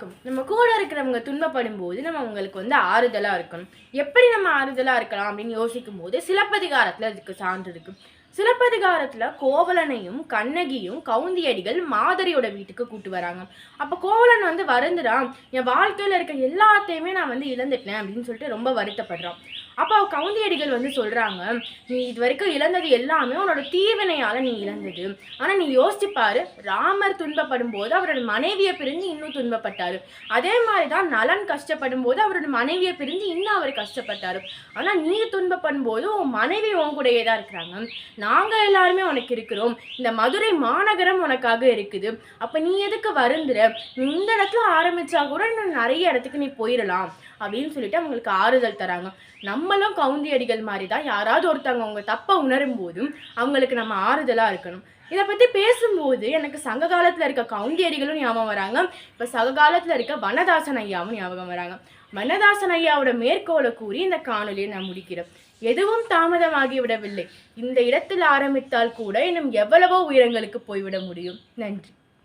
இருக்கும். நம்ம கூட இருக்கிறவங்க துன்பப்படும் போது நம்ம அவங்களுக்கு வந்து ஆறுதலாக இருக்கணும். எப்படி நம்ம ஆறுதலாக இருக்கலாம் அப்படின்னு யோசிக்கும் போது சிலப்பதிகாரத்தில் அதுக்கு சான்று இருக்கு. சிலப்பதிகாரத்தில் கோவலனையும் கண்ணகியும் கவுந்தியடிகள் மாதரியோட வீட்டுக்கு கூட்டு வராங்க. அப்போ கோவலன் வந்து வருந்துறான் என் வாழ்க்கையில் இருக்க எல்லாத்தையுமே நான் வந்து இழந்துட்டேன் அப்படின்னு சொல்லிட்டு ரொம்ப வருத்தப்படுறான். அப்போ கவுந்தியடிகள் வந்து சொல்கிறாங்க நீ இது வரைக்கும் இழந்தது எல்லாமே உன்னோட தீவினையால் நீ இழந்தது. ஆனால் நீ யோசிச்சு ராமர் துன்பப்படும் போது அவரோட மனைவியை பிரிஞ்சு இன்னும் துன்பப்பட்டார். அதே மாதிரி தான் நலன் கஷ்டப்படும் போது அவரோட மனைவியை பிரிஞ்சு இன்னும் அவர் கஷ்டப்பட்டார். ஆனால் நீ துன்பப்படும் போது உன் மனைவி உன் கூடயே தான் இருக்கிறாங்க. நாங்கள் எல்லாருமே உனக்கு இருக்கிறோம். இந்த மதுரை மாநகரம் உனக்காக இருக்குது. அப்போ நீ எதுக்கு வருந்துற? நீ இந்த இடத்துல ஆரம்பித்தா கூட இன்னும் நிறைய இடத்துக்கு நீ போயிடலாம் அப்படின்னு சொல்லிட்டு அவங்களுக்கு ஆறுதல் தராங்க. நம்மளும் கவுந்தி அடிகள் மாதிரி தான் யாராவது ஒருத்தவங்க அவங்க தப்பை உணரும் போதும் அவங்களுக்கு நம்ம ஆறுதலாக இருக்கணும். இதை பற்றி பேசும்போது எனக்கு சங்க காலத்தில் இருக்க கவுண்டியடிகளும் ஞாபகம் வராங்க. இப்போ சங்க காலத்தில் இருக்க வனதாசன் ஐயாவும் ஞாபகம் வராங்க. வனதாசன் ஐயாவோட மேற்கோளை கூறி இந்த காணொலியை நான் முடிக்கிறேன். எதுவும் தாமதமாகி விடவில்லை இந்த இடத்தில் ஆரம்பித்தால் கூட இன்னும் எவ்வளவோ உயரங்களுக்கு போய்விட முடியும். நன்றி.